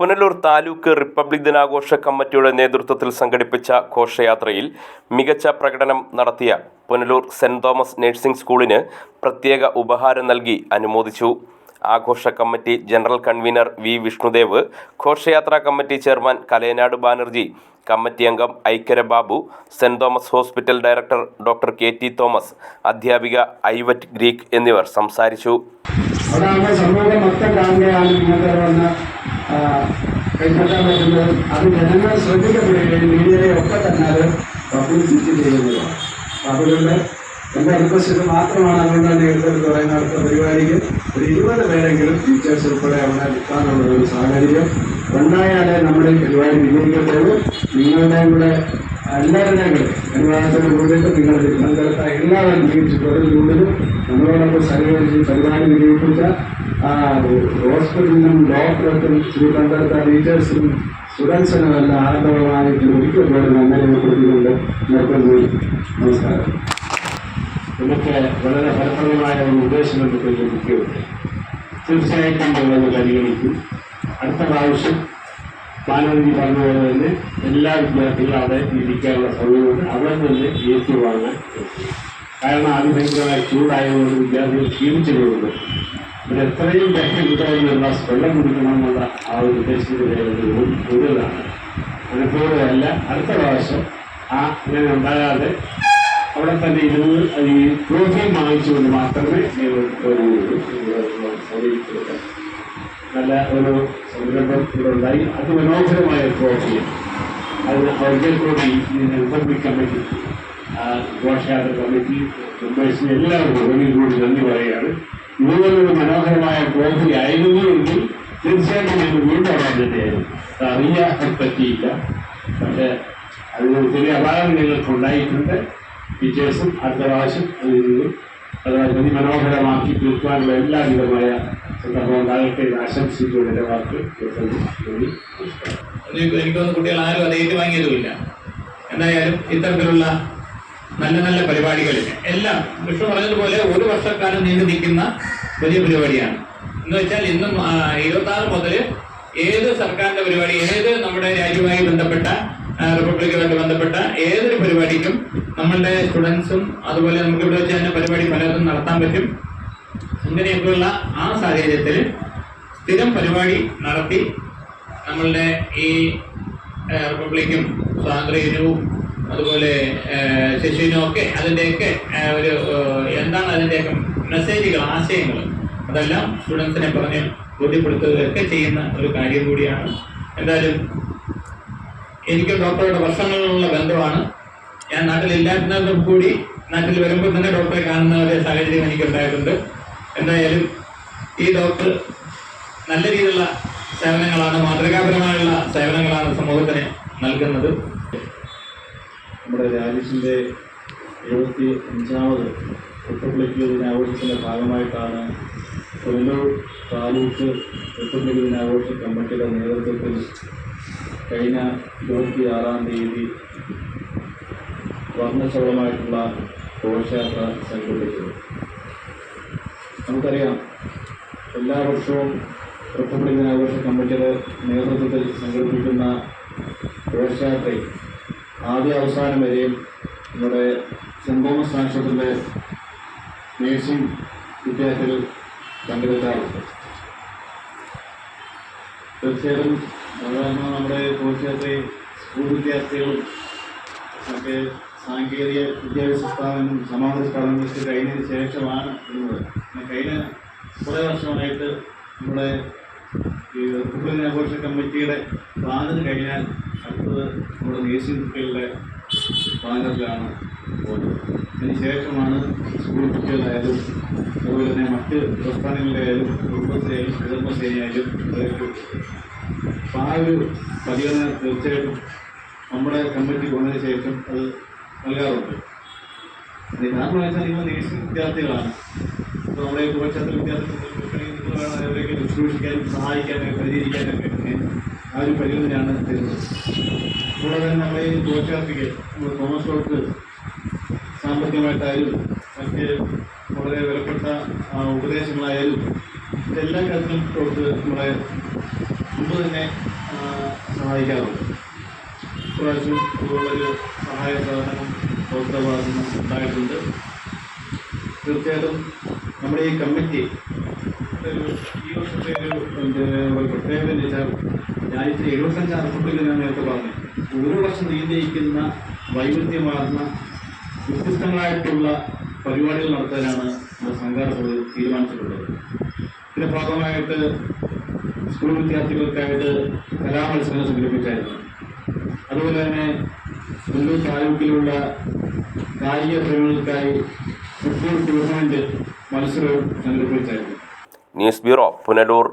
Punalur taluk republic ദിനാഘോഷ കമ്മിറ്റിയുടെ നേതൃത്വത്തിൽ സംഘടിപ്പിച്ച ഘോഷയാത്രയിൽ മികച്ച പ്രകടനം നടത്തിയ പുനലൂർ സെന്റ് തോമസ് നഴ്സിംഗ് സ്കൂളിന് പ്രത്യേക ഉപഹാരം നൽകി അനുമോദിച്ചു. ആഘോഷ committee general convener V Vishnudev ഘോഷയാത്രാ committee chairman Kalayanad Banerjee committee അംഗം Aikkara Babu saint Thomas hospital director doctor K T Thomas അധ്യാപിക ഐവറ്റ് ഗ്രീക്ക് എന്നിവർ സംസാരിച്ചു. കൈപ്പറ്റാൻ പറ്റുന്നത്. അത് ജനങ്ങൾ ശ്രദ്ധിക്കപ്പെടുകയും മീഡിയയെ ഒക്കെ തന്നെ അത് പബ്ലിസിറ്റി ചെയ്യുന്നതാണ് അതുകൊണ്ട് എന്റെ റിക്വസ്റ്റ് മാത്രമാണ്. തന്നെ എടുത്തെടുത്ത് പറയുന്ന അടുത്ത പരിപാടിക്ക് ഒരു ഇരുപത് പേരെങ്കിലും ടീച്ചേഴ്സ് ഉൾപ്പെടെ അവിടെ നിൽക്കാനുള്ള ഒരു സാഹചര്യം. ഉണ്ടായാലേ നമ്മുടെ പരിപാടി വിജയിക്കത്തുള്ളൂ. നിങ്ങളുടെ കൂടെ എല്ലാവരുടെയും കൂടെ അനുവാദത്തിന് കൂടിയിട്ട് നിങ്ങൾ തിരുവനന്തപുരത്ത് എല്ലാവരും ജീവിച്ചിട്ടുള്ളതിനുള്ളിൽ നമ്മളോടൊപ്പം സഹകരിച്ച് പരിപാടി വിനിയോഗിച്ച ആ ഹോസ്പിറ്റലിനും ഡോക്ടർക്കും തിരുവനന്തപുരത്തെ ടീച്ചേഴ്സിനും സ്റ്റുഡൻസിനും എല്ലാം ആനന്ദമായിട്ട് ഒരിക്കൽ പോലും നന്ദി രേഖപ്പെടുത്തിക്കൊണ്ട് നിർത്തുന്നു. നമസ്കാരം. നമുക്ക് വളരെ ഫലപ്രദമായ ഒരു ഉപദേശം നമുക്ക് ലഭിക്കുകയുണ്ട് തീർച്ചയായിട്ടും പരിഗണിക്കും. അടുത്ത പ്രാവശ്യം മാനവജി പറഞ്ഞതുപോലെ തന്നെ എല്ലാ വിദ്യാർത്ഥികളും അവിടെ ഇരിക്കാനുള്ള സൗകര്യമുണ്ട്. അവിടെ നിന്ന് ഏറ്റുവാങ്ങാൻ വാങ്ങാൻ കാരണം അതിഭയങ്കരമായ ചൂടായതുകൊണ്ട് വിദ്യാർത്ഥികൾ ക്ഷീണിച്ചതുകൊണ്ട് ഇവിടെ എത്രയും വേഗം കിട്ടാവുന്ന ഒരു വെള്ളം കുടിക്കണമെന്നുള്ള ആ ഒരു ഉദ്ദേശത്തിന്റെ കൂടുതലാണ്. മനഃപൂർവമല്ല അടുത്ത പ്രാവശ്യം ആ അങ്ങനെ ഉണ്ടാകാതെ അവിടെ തന്നെ ഇരുന്ന് ഈ ട്രോഫി വാങ്ങിച്ചുകൊണ്ട് മാത്രമേ പോവുകയുള്ളൂ നല്ല ഒരു ഉണ്ടായി അതിമനോഹരമായ മനോഹരമായ ട്രോഫി അതിന് ഒരിക്കൽ കൂടി ഇതിന് റിപ്പബ്ലിക് കമ്മിറ്റി ഘോഷയാത്ര കമ്മിറ്റി മെമ്പേഴ്സിന് എല്ലാവർക്കും ഒരിക്കൽ കൂടി നന്ദി പറയുകയാണ്. ഇതുപോലൊരു മനോഹരമായ ട്രോഫി ആയിരുന്നു എങ്കിൽ തീർച്ചയായിട്ടും ഞങ്ങൾ വീണ്ടും അവിടെ തന്നെയായിരുന്നു. അത് അറിയാൻ പറ്റിയില്ല. പക്ഷേ അതിന് ചെറിയ അപായം നിങ്ങൾക്ക് ഉണ്ടായിട്ടുണ്ട് ടീച്ചേഴ്സും അടുത്ത പ്രാവശ്യം അതിൽ നിന്ന് അത് മനോഹരമാക്കി തീർക്കാനുള്ള എല്ലാവിധമായ നമസ്കാരം കുട്ടികൾ ആരും അത് ഏറ്റുവാങ്ങിയതുമില്ല. എന്തായാലും ഇത്തരത്തിലുള്ള നല്ല നല്ല പരിപാടികളിൽ എല്ലാം വിഷ്ണു പറഞ്ഞതുപോലെ ഒരു വർഷക്കാലം നീണ്ടു നിൽക്കുന്ന വലിയ പരിപാടിയാണ്. എന്ന് വെച്ചാൽ ഇന്നും ഇരുപത്തി ആറ് മുതൽ ഏത് സർക്കാരിന്റെ പരിപാടി ഏത് നമ്മുടെ രാജ്യവുമായി ബന്ധപ്പെട്ട റിപ്പബ്ലിക്കുമായിട്ട് ബന്ധപ്പെട്ട ഏതൊരു പരിപാടിക്കും നമ്മളുടെ സ്റ്റുഡൻസും അതുപോലെ നമുക്ക് ഇവിടെ വെച്ച് തന്നെ പരിപാടി പലതും നടത്താൻ പറ്റും. അങ്ങനെയൊക്കെയുള്ള ആ സാഹചര്യത്തിൽ സ്ഥിരം പരിപാടി നടത്തി നമ്മളുടെ ഈ റിപ്പബ്ലിക്കും സ്വാതന്ത്ര്യദിനവും അതുപോലെ ശിശുവിനും ഒക്കെ അതിന്റെയൊക്കെ ഒരു എന്താണ് അതിന്റെയൊക്കെ മെസ്സേജുകൾ ആശയങ്ങൾ അതെല്ലാം സ്റ്റുഡൻസിനെ പറഞ്ഞ് ബോധ്യപ്പെടുത്തുകയൊക്കെ ചെയ്യുന്ന ഒരു കാര്യം കൂടിയാണ്. എന്തായാലും എനിക്ക് ഡോക്ടറുടെ വർഷങ്ങളിലുള്ള ബന്ധമാണ്. ഞാൻ നാട്ടിലില്ലാത്തതും കൂടി നാട്ടിൽ വരുമ്പോൾ തന്നെ ഡോക്ടറെ കാണുന്ന ഒരു സാഹചര്യം എനിക്ക് ഉണ്ടായിട്ടുണ്ട് എന്തായാലും ഈ ഡോക്ടർ നല്ല രീതിയിലുള്ള സേവനങ്ങളാണ് മാതൃകാപരമായുള്ള സേവനങ്ങളാണ് സമൂഹത്തിന് നൽകുന്നത്. നമ്മുടെ രാജ്യത്തിന്റെ എഴുപത്തി അഞ്ചാമത് റിപ്പബ്ലിക് ദിനാഘോഷത്തിന്റെ ഭാഗമായിട്ടാണ് കൊല്ലൂർ താലൂക്ക് റിപ്പബ്ലിക് ദിനാഘോഷ കമ്മിറ്റിയുടെ നേതൃത്വത്തിൽ കഴിഞ്ഞ ഇരുപത്തി ആറാം തീയതി വർണശോളമായിട്ടുള്ള ഘോഷയാത്ര സംഘടിപ്പിച്ചത്. നമുക്കറിയാം എല്ലാ വർഷവും റിപ്പബ്ലിക് ദിനാഘോഷ കമ്മിറ്റിയുടെ നേതൃത്വത്തിൽ സംഘടിപ്പിക്കുന്ന ഘോഷയാത്രയിൽ ആദ്യ അവസാനം വരെയും നമ്മുടെ സെന്റ് തോമസ് ആശുപത്രിയിലെ നേഴ്സിംഗ് വിദ്യാർത്ഥികൾ പങ്കെടുക്കാറുണ്ട്. തീർച്ചയായിട്ടും സാധാരണ നമ്മുടെ ഘോഷയാത്രയിൽ സ്കൂൾ വിദ്യാർത്ഥികളും ഒക്കെ സാങ്കേതിക വിദ്യാഭ്യാസ സ്ഥാപനം സമാന്തര സ്ഥാപനങ്ങൾക്ക് കഴിഞ്ഞതിന് ശേഷമാണ് എന്ന് പിന്നെ കഴിഞ്ഞ കുറേ വർഷമായിട്ട് നമ്മുടെ ഈ റിപ്പബ്ലിക് ദിനാഘോഷ കമ്മിറ്റിയുടെ ബാനർ കഴിഞ്ഞാൽ അടുത്തത് നമ്മുടെ നേഴ്സിംഗ് കുട്ടികളുടെ ബാനറിലാണ് പോകുന്നത്. അതിന് ശേഷമാണ് സ്കൂൾ കുട്ടികളായാലും അതുപോലെ തന്നെ മറ്റ് പ്രസ്ഥാനങ്ങളിലായാലും കുടുംബശ്രീയായാലും കുടുംബശ്രീയായാലും അപ്പോൾ ആ ഒരു പരിഗണന തീർച്ചയായിട്ടും നമ്മുടെ കമ്മിറ്റി വന്നതിന് ശേഷം അത് നൽകാറുണ്ട്. കാരണം വെച്ചാൽ നിങ്ങൾ നേഴ്സിംഗ് വിദ്യാർത്ഥികളാണ്. അപ്പോൾ നമ്മുടെ ഉപക്ഷേത്ര വിദ്യാർത്ഥികൾക്ക് അവരെയൊക്കെ ശുശ്രൂഷിക്കാനും സഹായിക്കാനും പരിചരിക്കാനൊക്കെ ആ ഒരു പരിഗണനയാണ് തരുന്നത്. കൂടാതെ തന്നെ നമ്മുടെ ഈ ഉപക്ഷേത്രയ്ക്ക് നമ്മുടെ തോമസ് ഡോക്ടർ സാമ്പത്തികമായിട്ടായാലും മറ്റ് വളരെ വിലപ്പെട്ട ഉപദേശങ്ങളായാലും ഇതെല്ലാ കാര്യത്തിലും ഡോക്ടർ നമ്മുടെ മുമ്പ് തന്നെ സഹായിക്കാറുണ്ട്. ഇപ്രാവശ്യം അതുപോലൊരു സഹായ സഹകരണം ഭാഗത്തുനിന്ന് ഉണ്ടായിട്ടുണ്ട്. തീർച്ചയായിട്ടും നമ്മുടെ ഈ കമ്മിറ്റി ഒരു ഈ വർഷത്തെ ഒരു പ്രത്യേകത എന്ന് വെച്ചാൽ ഇത്തിരി എഴുപത്തഞ്ച് അറുപത്തിൽ ഞാൻ നേരത്തെ പറഞ്ഞു. ഒരു വർഷം നീണ്ടിരിക്കുന്ന വൈവിധ്യമാർന്ന വ്യത്യസ്തങ്ങളായിട്ടുള്ള പരിപാടികൾ നടത്താനാണ് നമ്മുടെ സംഘാടകർ തീരുമാനിച്ചിട്ടുള്ളത്. ഇതിന്റെ ഭാഗമായിട്ട് സ്കൂൾ വിദ്യാർത്ഥികൾക്കായിട്ട് കലാമത്സരങ്ങൾ സംഘടിപ്പിച്ചായിരുന്നു. അതുപോലെ തന്നെ സ്കൂൾ താലൂക്കിലുള്ള കായിക പ്രേമികൾക്കായി ഫുട്ബോൾ ടൂർണമെന്റ് മത്സരവും സംഘടിപ്പിച്ചായിരുന്നു ന്യൂസ് ബ്യൂറോ പുനലൂർ.